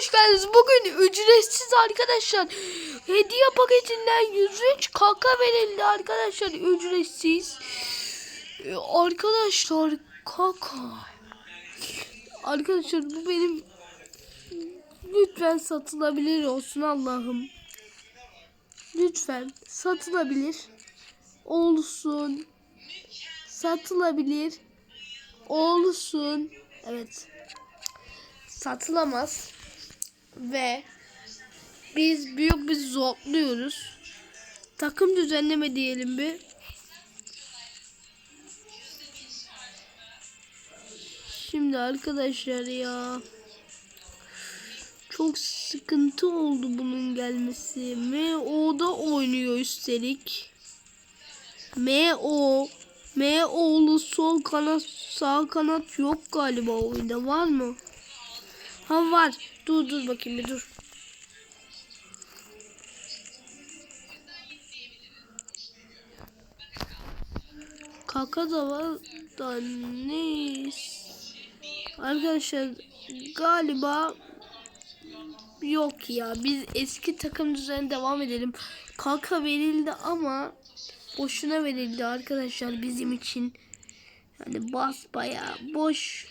hoş geldiniz. Bugün ücretsiz arkadaşlar. Hediye paketinden 103 kaka verildi arkadaşlar. Ücretsiz. Ee, Arkadaşlar kaka. Arkadaşlar bu benim lütfen satılabilir olsun Allah'ım. Lütfen satılabilir olsun. Satılabilir olsun. Evet satılamaz ve biz büyük bir zorluyoruz. Takım düzenleme diyelim bir. Şimdi arkadaşlar ya çok sıkıntı oldu bunun gelmesi. MO da oynuyor üstelik. MO MO'lu sol kanat sağ kanat yok galiba oyunda var mı? Ha var. Dur dur bakayım bir dur. Kaka da var da neyse. Arkadaşlar galiba yok ya. Biz eski takım düzenine devam edelim. Kaka verildi ama boşuna verildi arkadaşlar bizim için. Yani bas bayağı boş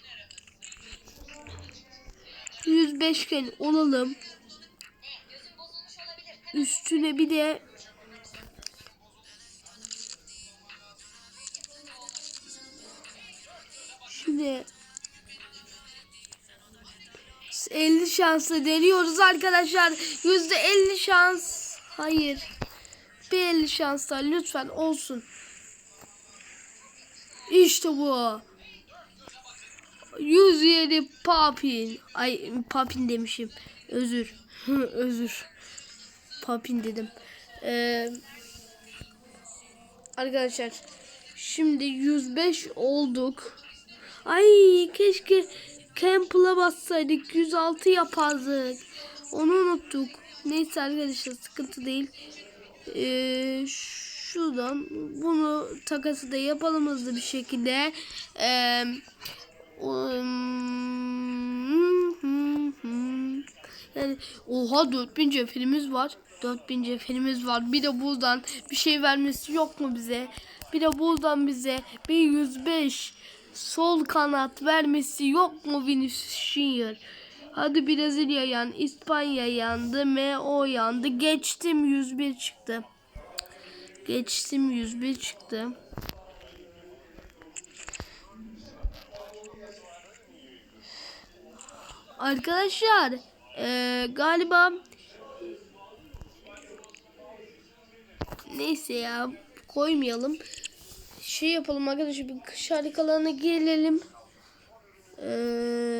105 gen olalım. Üstüne bir de Şimdi 50 şansla deniyoruz arkadaşlar. Yüzde 50 şans. Hayır. Bir 50 şansla lütfen olsun. İşte bu. 107 papin. Ay papin demişim. Özür. Özür. Papin dedim. Ee, arkadaşlar şimdi 105 olduk. Ay keşke Campbell'a bassaydık. 106 yapardık. Onu unuttuk. Neyse arkadaşlar sıkıntı değil. Ee, şuradan bunu takası da yapalım hızlı bir şekilde. Eee yani oha 4000 ceferimiz var. 4000 ceferimiz var. Bir de buradan bir şey vermesi yok mu bize? Bir de buradan bize bir 105 sol kanat vermesi yok mu Vinicius? Hadi Brezilya yan, İspanya yandı, MO yandı. Geçtim 101 çıktı. Geçtim 101 çıktı. Arkadaşlar eee, galiba neyse ya koymayalım. Şey yapalım arkadaşlar bir kış harikalarına gelelim. Eee,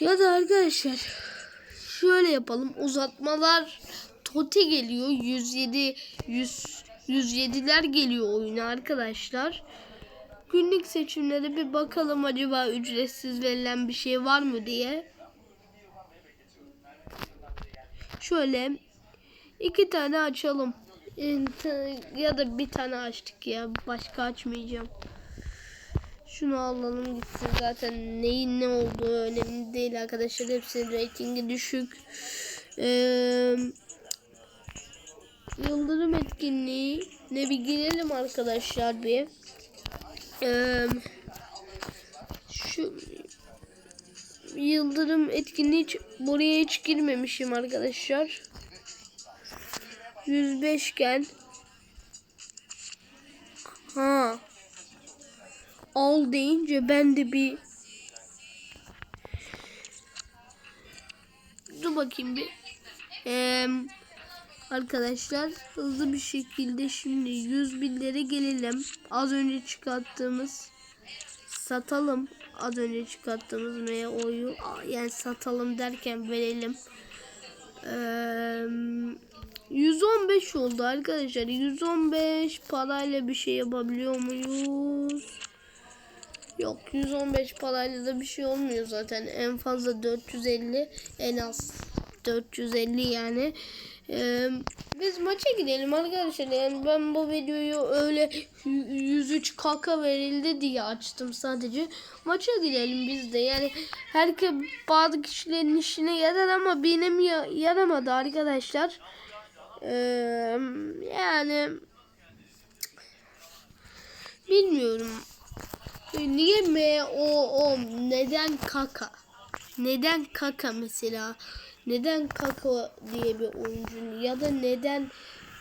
ya da arkadaşlar şöyle yapalım uzatmalar Toti geliyor 107 100 107'ler geliyor oyuna arkadaşlar. Günlük seçimlere bir bakalım acaba ücretsiz verilen bir şey var mı diye. Şöyle iki tane açalım. Ya da bir tane açtık ya. Başka açmayacağım. Şunu alalım gitsin zaten neyin ne olduğu önemli değil arkadaşlar. Hepsinin reytingi düşük. Ee, Yıldırım etkinliği ne bir girelim arkadaşlar bir. Ee, şu yıldırım etkinliği buraya hiç girmemişim arkadaşlar. 105 gen. Ha. Al deyince ben de bir Dur bakayım bir. Ee, arkadaşlar hızlı bir şekilde şimdi 100 binlere gelelim. Az önce çıkarttığımız satalım. Az önce çıkarttığımız MO'yu yani satalım derken verelim. Ee, 115 oldu arkadaşlar. 115 parayla bir şey yapabiliyor muyuz? Yok 115 parayla da bir şey olmuyor zaten. En fazla 450 en az 450 yani. Ee, biz maça gidelim arkadaşlar. Yani ben bu videoyu öyle 103 kaka verildi diye açtım sadece. Maça gidelim biz de. Yani herkes bazı kişilerin işine yarar ama benim ya- yaramadı arkadaşlar. Ee, yani bilmiyorum. Niye M O O neden kaka? Neden kaka mesela? Neden kaka diye bir oyuncu ya da neden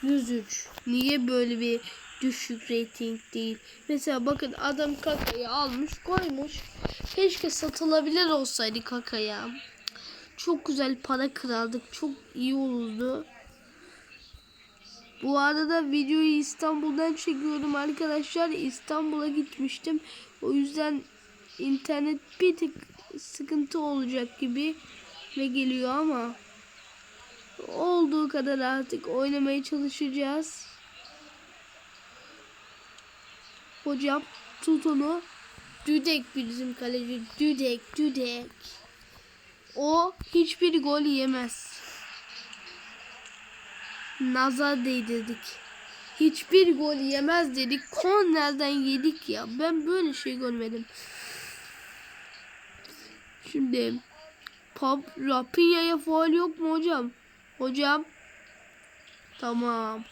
103? Niye böyle bir düşük rating değil? Mesela bakın adam kakayı almış koymuş. Keşke satılabilir olsaydı kakaya. Çok güzel para kırardık. Çok iyi olurdu. Bu arada videoyu İstanbul'dan çekiyorum arkadaşlar. İstanbul'a gitmiştim. O yüzden internet bir tık sıkıntı olacak gibi ve geliyor ama olduğu kadar artık oynamaya çalışacağız. Hocam tut onu. Düdek bizim kaleci. Düdek, düdek. O hiçbir gol yemez. Nazar değdirdik. Hiçbir gol yemez dedik. Kornerden yedik ya. Ben böyle şey görmedim. Şimdi Pop Rapinya'ya faul yok mu hocam? Hocam. Tamam.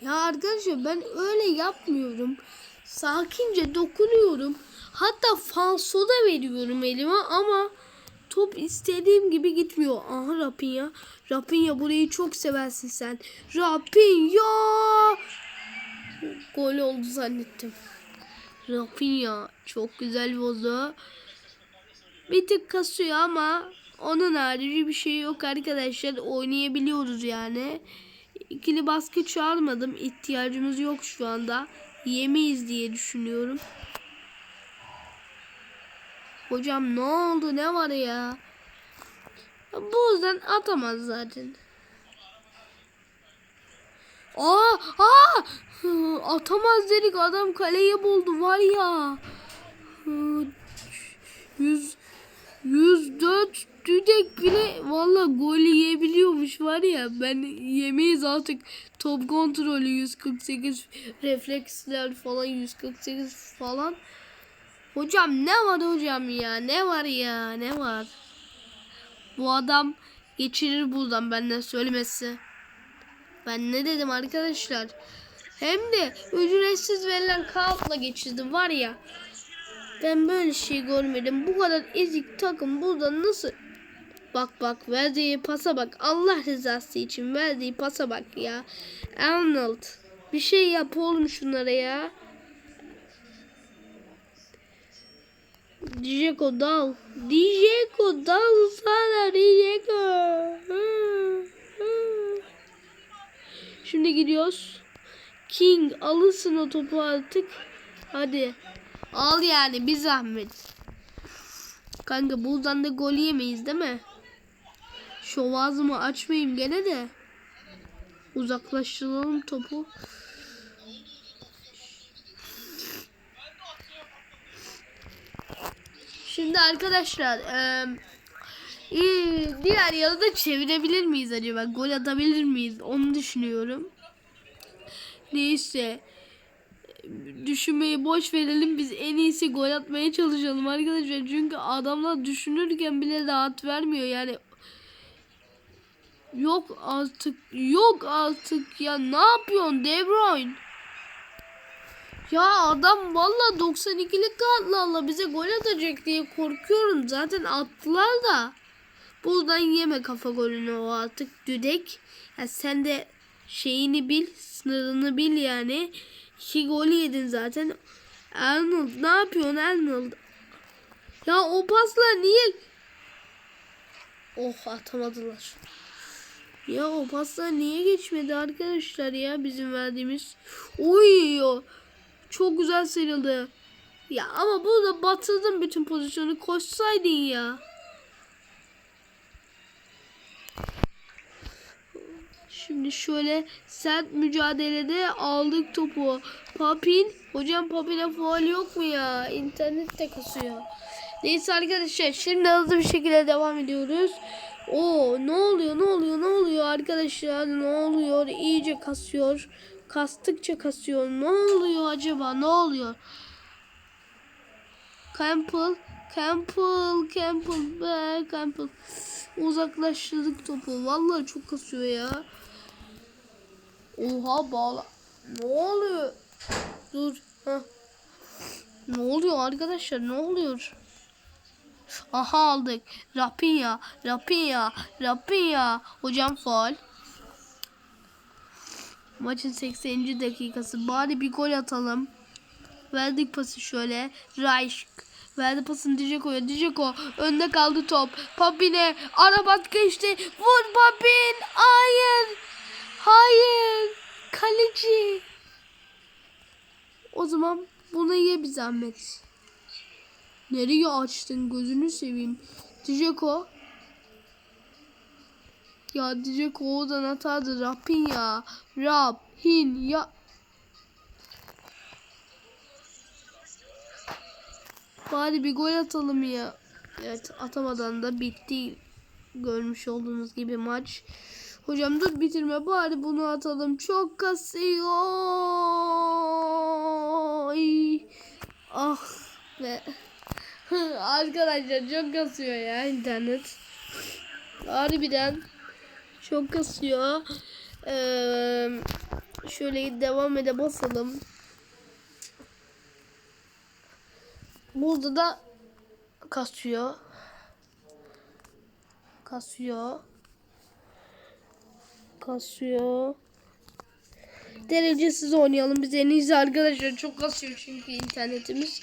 Ya arkadaşlar ben öyle yapmıyorum. Sakince dokunuyorum. Hatta falso da veriyorum elime ama top istediğim gibi gitmiyor. Aha Rapinya. Rapinya burayı çok seversin sen. Rapinya. Gol oldu zannettim. Rafinha çok güzel bozu. Bir tık kasıyor ama onun harici bir şey yok arkadaşlar. Oynayabiliyoruz yani. İkili baskı çağırmadım. İhtiyacımız yok şu anda. Yemeyiz diye düşünüyorum. Hocam ne oldu? Ne var ya? Bu yüzden atamaz zaten. Aa, aa! Atamaz dedik. Adam kaleye buldu var ya. Hı, 100 104 düdek bile valla gol yiyebiliyormuş var ya. Ben yemeyiz artık. Top kontrolü 148 refleksler falan 148 falan. Hocam ne var hocam ya? Ne var ya? Ne var? Bu adam geçirir buradan benden söylemesi ben ne dedim arkadaşlar hem de ücretsiz verilen kağıtla geçirdim var ya. Ben böyle şey görmedim. Bu kadar ezik takım burada nasıl? Bak bak verdiği pasa bak. Allah rızası için verdiği pasa bak ya. Arnold. Bir şey yap oğlum şunlara ya. Dijeko dal. Dijeko dal sana Dijeko. Hı. Şimdi gidiyoruz. King alırsın o topu artık. Hadi. Al yani bir zahmet. Kanka buradan da gol yemeyiz değil mi? Şu ağzımı açmayayım gene de. Uzaklaştıralım topu. Şimdi arkadaşlar eee, iyi, diğer yarıda da çevirebilir miyiz acaba? Gol atabilir miyiz? Onu düşünüyorum. Neyse. Düşünmeyi boş verelim. Biz en iyisi gol atmaya çalışalım arkadaşlar. Çünkü adamlar düşünürken bile rahat vermiyor. Yani yok artık. Yok artık ya. Ne yapıyorsun De Bruyne? Ya adam valla 92'lik kartlarla bize gol atacak diye korkuyorum. Zaten attılar da. Buradan yeme kafa golünü o artık düdek. Ya sen de şeyini bil, sınırını bil yani. İki gol yedin zaten. Arnold ne yapıyorsun Arnold? Ya o pasla niye? Oh atamadılar. Ya o paslar niye geçmedi arkadaşlar ya bizim verdiğimiz? Oy. Çok güzel sıyrıldı. Ya ama burada batırdın bütün pozisyonu. Koşsaydın ya. Şimdi şöyle sert mücadelede aldık topu. Papin. Hocam Papin'e faal yok mu ya? İnternet de kasıyor. Neyse arkadaşlar şimdi hızlı bir şekilde devam ediyoruz. Oo ne oluyor ne oluyor ne oluyor arkadaşlar ne oluyor iyice kasıyor kastıkça kasıyor ne oluyor acaba ne oluyor Campbell Campbell Campbell be Campbell uzaklaştırdık topu vallahi çok kasıyor ya Oha bağla ne oluyor dur Heh. ne oluyor arkadaşlar ne oluyor Aha aldık. Rapinya, Rapinya, Rapinya. Hocam faul. Maçın 80. dakikası. Bari bir gol atalım. Verdik pası şöyle. Raiş. Verdi pasını Dijeko'ya. Dijeko önde kaldı top. Papin'e. Arabat geçti. Vur Papin. Hayır. Hayır. Kaleci. O zaman bunu ye bir zahmet. Nereye açtın gözünü seveyim. Dijeko. Ya Dijeko oradan atardı. Rapin ya. Rap. Hin ya. Bari bir gol atalım ya. Evet atamadan da bitti. Görmüş olduğunuz gibi maç. Hocam dur bitirme bari bunu atalım. Çok kasıyor. Ah be. Arkadaşlar çok kasıyor ya internet. Harbiden çok kasıyor. Ee, şöyle devam ede basalım. Burada da kasıyor. Kasıyor. Kasıyor. Derecesiz oynayalım biz en iyisi arkadaşlar. Çok kasıyor çünkü internetimiz.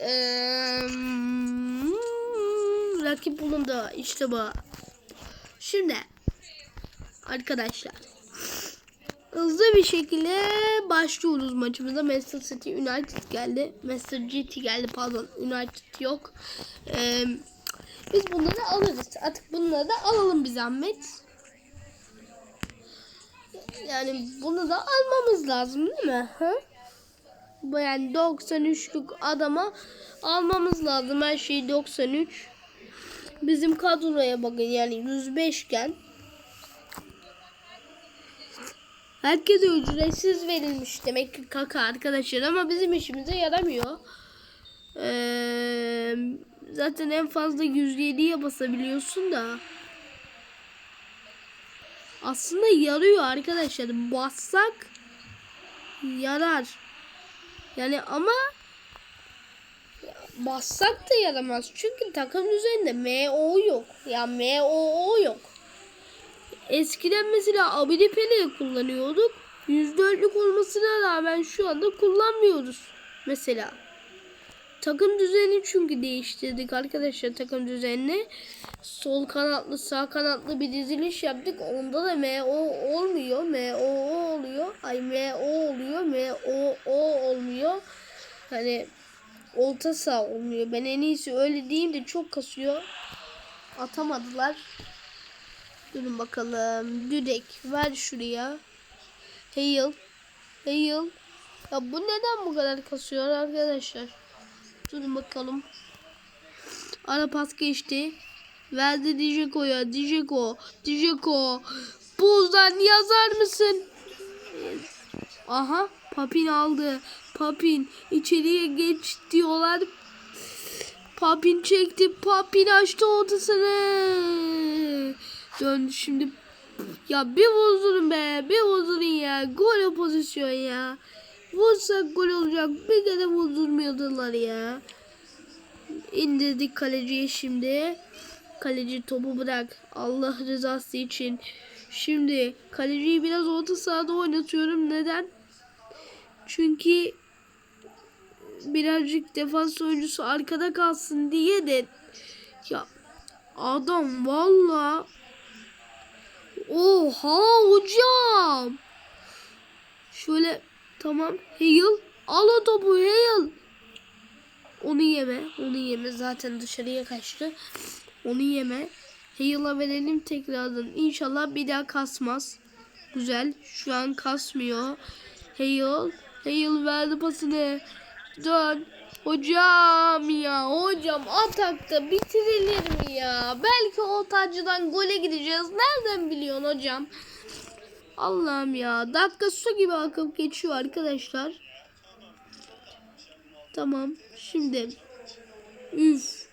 Eee, rakip bulundu işte bu. Şimdi arkadaşlar hızlı bir şekilde başlıyoruz maçımıza. Manchester City United geldi. Manchester City geldi pardon. United yok. Eee, biz bunları alırız. Artık bunları da alalım bir zahmet. Yani bunu da almamız lazım değil mi? Bu yani 93'lük adama almamız lazım. Her şey 93. Bizim kadroya bakın yani 105 iken Herkese ücretsiz verilmiş demek ki kaka arkadaşlar ama bizim işimize yaramıyor. Ee, zaten en fazla 107'ye basabiliyorsun da. Aslında yarıyor arkadaşlar. Bassak yarar. Yani ama bassak da yaramaz. Çünkü takım üzerinde MO yok. Ya MOO yok. Eskiden mesela Abidi Pele'yi kullanıyorduk. %4'lük olmasına rağmen şu anda kullanmıyoruz. Mesela. Takım düzeni çünkü değiştirdik arkadaşlar takım düzenini. Sol kanatlı sağ kanatlı bir diziliş yaptık. Onda da MO olmuyor. MO oluyor. Ay MO oluyor. MO olmuyor. Hani olta sağ olmuyor. Ben en iyisi öyle diyeyim de çok kasıyor. Atamadılar. Durun bakalım. Düdek ver şuraya. Hale. Hale. Ya bu neden bu kadar kasıyor arkadaşlar? Durun bakalım. Ara pas geçti. Verdi Dijeko'ya. Dijeko. Dijeko. Buzdan yazar mısın? Aha. Papin aldı. Papin içeriye geç diyorlar. Papin çekti. Papin açtı ortasını. Döndü şimdi. Ya bir vurdurun be. Bir vurdurun ya. Gol pozisyon ya. Vursak gol olacak. Bir kere vurdurmuyordular ya. İndirdik kaleciye şimdi. Kaleci topu bırak. Allah rızası için. Şimdi kaleciyi biraz orta sahada oynatıyorum. Neden? Çünkü birazcık defans oyuncusu arkada kalsın diye de ya adam valla oha hocam şöyle tamam. Hale al o topu Hale onu yeme. Onu yeme. Zaten dışarıya kaçtı. Onu yeme. Hale'a verelim tekrardan. İnşallah bir daha kasmaz. Güzel. Şu an kasmıyor. Hale Hale verdi pasını. Dön. Hocam ya. Hocam atakta bitirilir mi ya? Belki o tacıdan gole gideceğiz. Nereden biliyorsun hocam? Allah'ım ya. Dakika su gibi akıp geçiyor arkadaşlar. Tamam. Şimdi. Üf.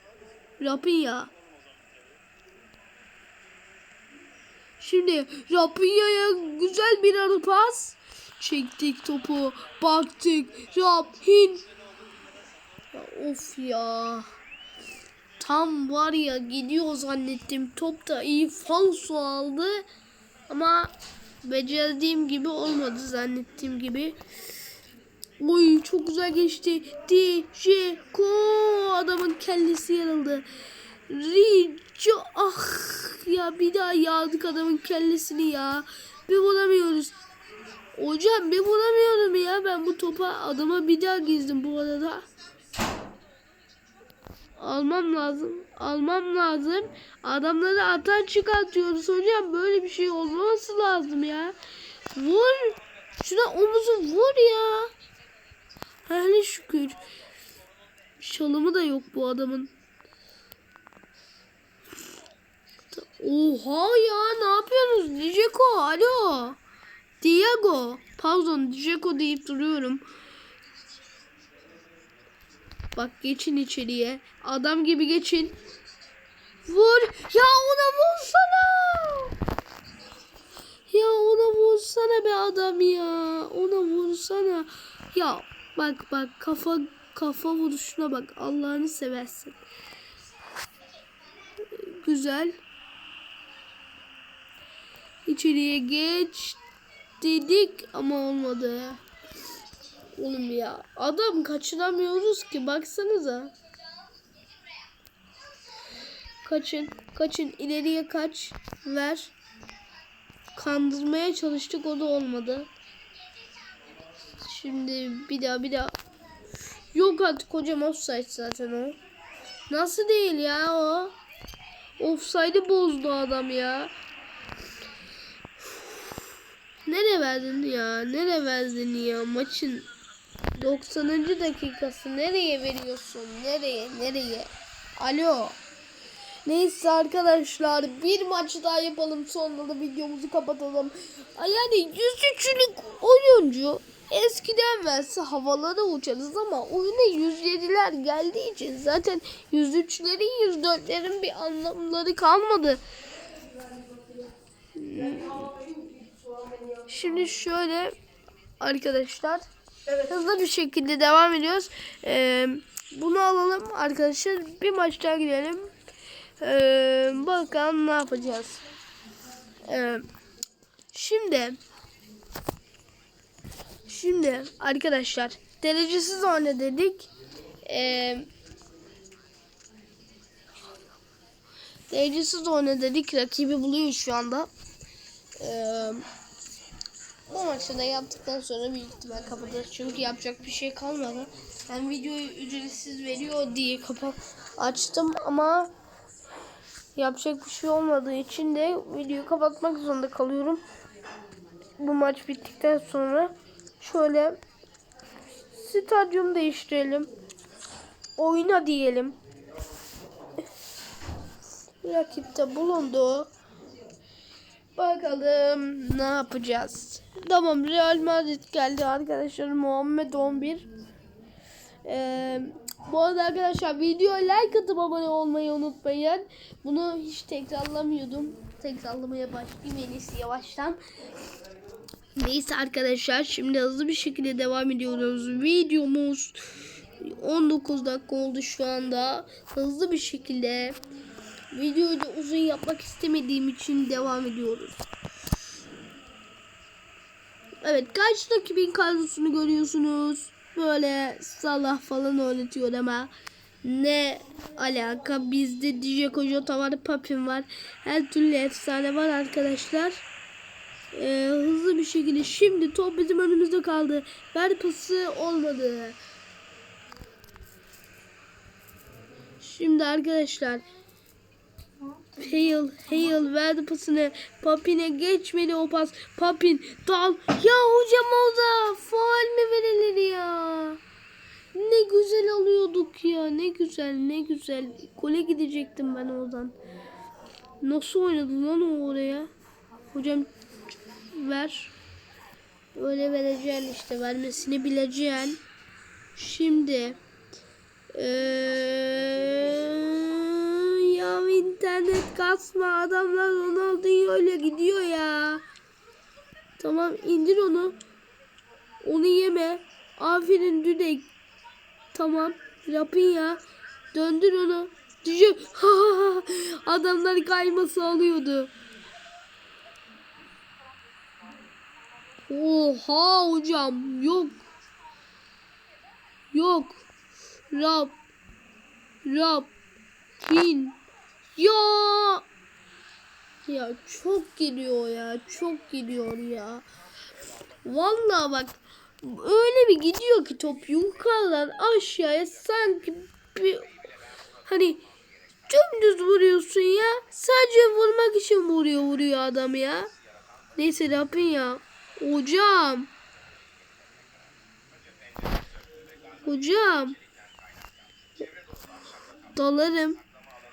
Rapinya. Şimdi Rapinya'ya güzel bir ara pas. Çektik topu. Baktık. Rapin. Of ya. Tam var ya gidiyor zannettim. Top da iyi falso aldı. Ama becerdiğim gibi olmadı zannettiğim gibi. Oy çok güzel geçti. Dijeko adamın kellesi yarıldı. Rico ah ya bir daha yağdık adamın kellesini ya. Bir bulamıyoruz. Hocam bir bulamıyorum ya ben bu topa adama bir daha gizdim bu arada. Almam lazım. Almam lazım. Adamları atan çıkartıyoruz hocam. Böyle bir şey olmaması lazım ya. Vur. Şuna omuzu vur ya. Hele şükür. Şalımı da yok bu adamın. Oha ya ne yapıyorsunuz? Dijeko alo. Diego. Pardon Dijeko deyip duruyorum. Bak geçin içeriye. Adam gibi geçin. Vur. Ya ona vursana. Ya ona vursana be adam ya. Ona vursana. Ya bak bak kafa kafa vuruşuna bak. Allah'ını seversin. Güzel. İçeriye geç dedik ama olmadı. Oğlum ya adam kaçıramıyoruz ki baksanıza. Kaçın kaçın ileriye kaç ver. Kandırmaya çalıştık o da olmadı. Şimdi bir daha bir daha. Yok artık hocam offside zaten o. Nasıl değil ya o? Offside'ı bozdu adam ya. Nereye verdin ya? Nereye verdin ya? Maçın 90. dakikası nereye veriyorsun? Nereye? Nereye? Alo. Neyse arkadaşlar bir maç daha yapalım sonra da videomuzu kapatalım. Yani 103'lük oyuncu eskiden verse havalara uçarız ama oyuna 107'ler geldiği için zaten 103'lerin 104'lerin bir anlamları kalmadı. Şimdi şöyle arkadaşlar hızlı bir şekilde devam ediyoruz. Ee, bunu alalım arkadaşlar. Bir maç daha gidelim. Ee, bakalım ne yapacağız. Ee, şimdi şimdi arkadaşlar derecesiz oyna dedik. Ee, derecesiz oyna dedik. Rakibi buluyor şu anda. Ee, bu maçı da yaptıktan sonra büyük ihtimal kapatırız. Çünkü yapacak bir şey kalmadı. Ben videoyu ücretsiz veriyor diye kapat açtım ama yapacak bir şey olmadığı için de videoyu kapatmak zorunda kalıyorum. Bu maç bittikten sonra şöyle stadyum değiştirelim. Oyna diyelim. Rakipte bulundu. Bakalım ne yapacağız. Tamam Real Madrid geldi arkadaşlar. Muhammed 11. Ee, bu arada arkadaşlar videoya like atıp abone olmayı unutmayın. Bunu hiç tekrarlamıyordum. Tekrarlamaya başlayayım en iyisi yavaştan. Neyse arkadaşlar şimdi hızlı bir şekilde devam ediyoruz. Videomuz 19 dakika oldu şu anda. Hızlı bir şekilde videoyu da uzun yapmak istemediğim için devam ediyoruz. Evet kaç rakibin kadrosunu görüyorsunuz. Böyle Salah falan oynatıyor ama ne alaka? Bizde Dijeko Jota var Papin var. Her türlü efsane var arkadaşlar. Ee, hızlı bir şekilde şimdi top bizim önümüzde kaldı. Ver pası olmadı. Şimdi arkadaşlar Hale, Hale verdi pasını. Papin'e geçmedi o pas. Papin dal. Ya hocam orada faal mi verilir ya? Ne güzel alıyor ne güzel ne güzel. Gole gidecektim ben oradan. Nasıl oynadı lan o oraya? Hocam ver. Öyle vereceksin işte vermesini bileceksin. Şimdi eee, ya internet kasma adamlar Ronaldo'yu öyle gidiyor ya. Tamam indir onu. Onu yeme. Aferin Düdek. Tamam. Rapinya. Döndür onu. Düşün. Adamlar kayması alıyordu. Oha hocam. Yok. Yok. Rab. Rab. Bin. Ya. Ya çok geliyor ya. Çok geliyor ya. Vallahi bak öyle bir gidiyor ki top yukarıdan aşağıya sanki bir hani dümdüz vuruyorsun ya. Sadece vurmak için vuruyor vuruyor adam ya. Neyse Rabbin ya. Hocam. Hocam. Dalarım.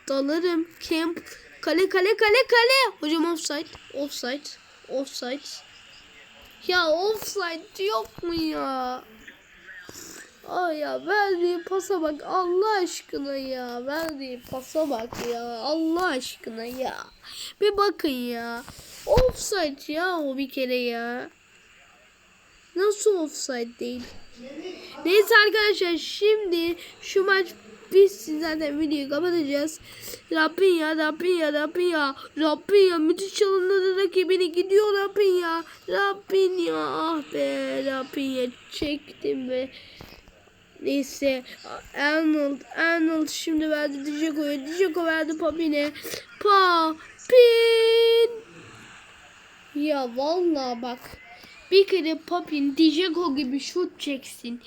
Dalarım. Camp. Kale kale kale kale. Hocam offside. Offside. Offside. Ya offside yok mu ya? Ay ya verdiği pasa bak Allah aşkına ya. Verdiği pasa bak ya. Allah aşkına ya. Bir bakın ya. Offside ya o bir kere ya. Nasıl offside değil? Neyse arkadaşlar şimdi şu maç bitsin zaten videoyu kapatacağız. Rabbin ya Rabbin ya Rabbin ya Rabbin ya müthiş çalımladı rakibini gidiyor Rabbin ya Rabbin ya ah be Rabbin ya çektim be. Neyse. Arnold Arnold şimdi verdi Dijeko'ya Dijeko verdi Papin'e. Papin! Ya vallahi bak. Bir kere Papin Dijeko gibi şut çeksin.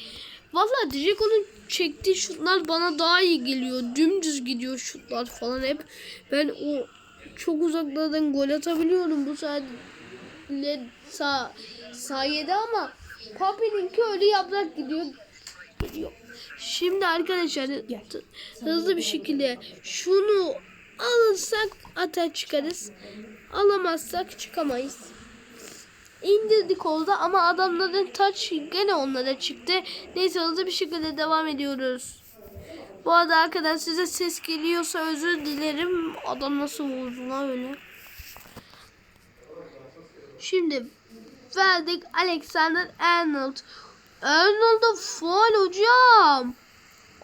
Vallahi Dijeko'nun çektiği şutlar bana daha iyi geliyor. Dümdüz gidiyor şutlar falan hep. Ben o çok uzaklardan gol atabiliyorum bu sayede sa sayede ama Papin'inki öyle yaprak gidiyor. Gidiyor. Şimdi arkadaşlar hızlı bir şekilde şunu alırsak ata çıkarız. Alamazsak çıkamayız. İndirdik oldu ama adamların taç gene onlara çıktı. Neyse hızlı bir şekilde devam ediyoruz. Bu arada arkadaşlar size ses geliyorsa özür dilerim. Adam nasıl vurdu lan öyle. Şimdi verdik Alexander Arnold. Arnold'a faul hocam.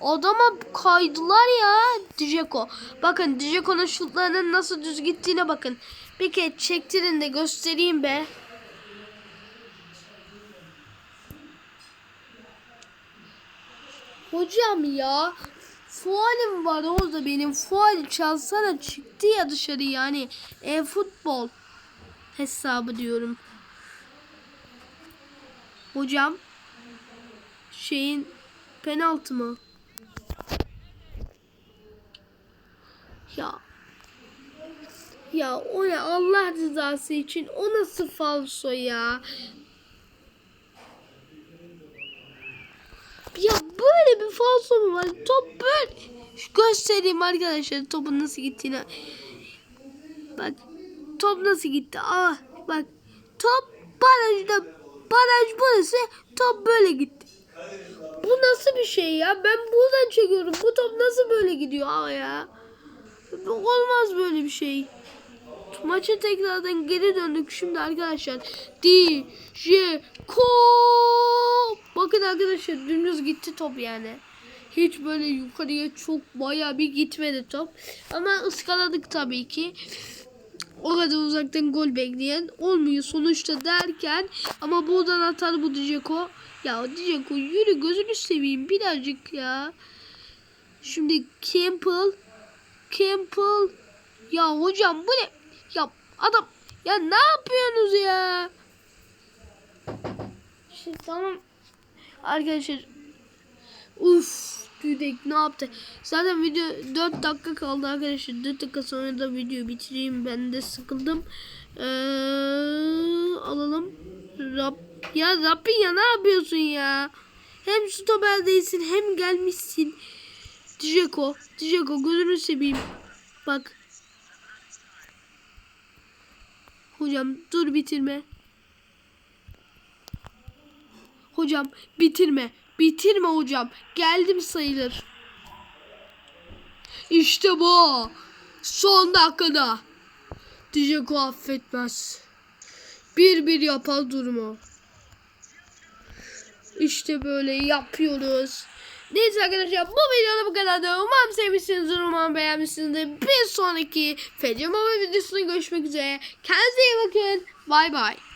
Adama kaydılar ya Dijeko. Bakın Dijeko'nun şutlarının nasıl düz gittiğine bakın. Bir kere çektirin de göstereyim be. Hocam ya fualim var orada benim fuali çalsana çıktı ya dışarı yani e futbol hesabı diyorum. Hocam şeyin penaltı mı? Ya ya o ne Allah rızası için o nasıl falso ya? Ya böyle bir falso mu var? Top böyle. Şu göstereyim arkadaşlar topun nasıl gittiğini. Bak top nasıl gitti. Ah bak top barajda baraj burası top böyle gitti. Bu nasıl bir şey ya? Ben buradan çekiyorum. Bu top nasıl böyle gidiyor Aa ya? Olmaz böyle bir şey. Maça tekrardan geri döndük şimdi arkadaşlar. Dijeko. Bakın arkadaşlar dümdüz gitti top yani. Hiç böyle yukarıya çok baya bir gitmedi top. Ama ıskaladık tabii ki. O kadar uzaktan gol bekleyen olmuyor sonuçta derken ama buradan atar bu Dijeko. Ya Dijeko yürü gözünü seveyim birazcık ya. Şimdi Campbell Campbell ya hocam bu ne? Adam ya ne yapıyorsunuz ya? Şey, tamam arkadaşlar. Uf Düdek ne yaptı? Zaten video 4 dakika kaldı arkadaşlar. 4 dakika sonra da video bitireyim. Ben de sıkıldım. Ee, alalım. Rab ya Rabbin ya ne yapıyorsun ya? Hem stoper değilsin hem gelmişsin. Dijeko. Dijeko gözünü seveyim. Bak. Hocam dur bitirme. Hocam bitirme. Bitirme hocam. Geldim sayılır. İşte bu. Son dakikada. Dijeko affetmez. Bir bir yapar durumu. İşte böyle yapıyoruz. Neyse arkadaşlar bu videoda bu kadar da umarım sevmişsinizdir umarım beğenmişsinizdir. Bir sonraki Fece Baba videosunda görüşmek üzere. Kendinize iyi bakın. Bay bay.